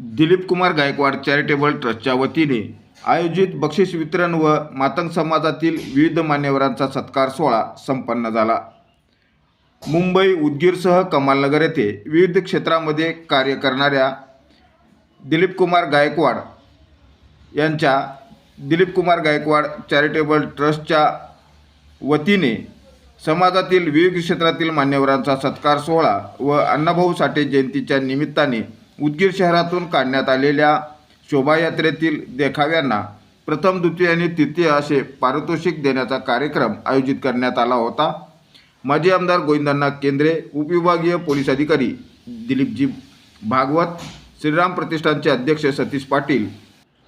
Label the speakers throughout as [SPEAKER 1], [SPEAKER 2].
[SPEAKER 1] Dilip Kumar Gaikwad charitable ट्रस्टच्या वतीने आयोजित बक्षीस वितरण व मातंग समाजातील विविध मान्यवरांचा सत्कार सोहळा संपन्न झाला. मुंबई उदगीरसह कमालनगर येथे विविध क्षेत्रामध्ये कार्य करणाऱ्या दिलीप कुमार गायकवाड यांच्या दिलीप कुमार गायकवाड चॅरिटेबल ट्रस्टच्या वतीने समाजातील विविध क्षेत्रातील मान्यवरांचा सत्कार सोहळा व अण्णाभाऊ साठे जयंतीच्या निमित्ताने उदगीर शहरातून काढण्यात आलेल्या शोभायात्रेतील देखाव्यांना प्रथम द्वितीय आणि तृतीय असे पारितोषिक देण्याचा कार्यक्रम आयोजित करण्यात आला होता. माजी आमदार गोविंदांना केंद्रे उपविभागीय पोलीस अधिकारी दिलीपजी भागवत श्रीराम प्रतिष्ठानचे अध्यक्ष सतीश पाटील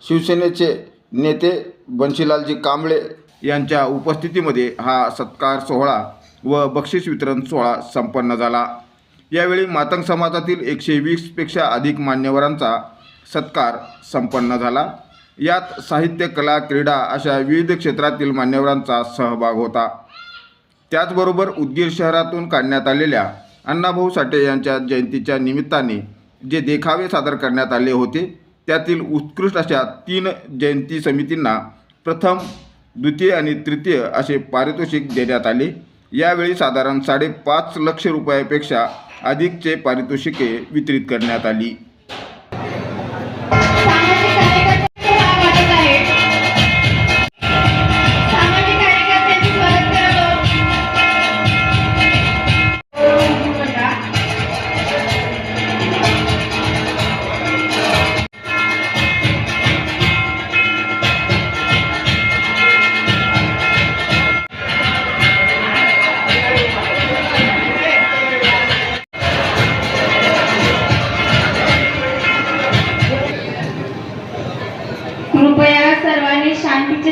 [SPEAKER 1] शिवसेनेचे नेते बन्शीलालजी कांबळे यांच्या उपस्थितीमध्ये हा सत्कार सोहळा व बक्षीस वितरण सोहळा संपन्न झाला. यावेळी मातंग समाजातील एकशे वीसपेक्षा अधिक मान्यवरांचा सत्कार संपन्न झाला. यात साहित्य कला क्रीडा अशा विविध क्षेत्रातील मान्यवरांचा सहभाग होता. त्याचबरोबर उदगीर शहरातून काढण्यात आलेल्या अण्णाभाऊ साठे यांच्या जयंतीच्या निमित्ताने जे देखावे सादर करण्यात आले होते त्यातील उत्कृष्ट अशा तीन जयंती समितींना प्रथम द्वितीय आणि तृतीय असे पारितोषिक देण्यात आले. यावेळी साधारण साडेपाच लक्ष रुपयापेक्षा अधिकचे पारितोषिके वितरित करण्यात आली.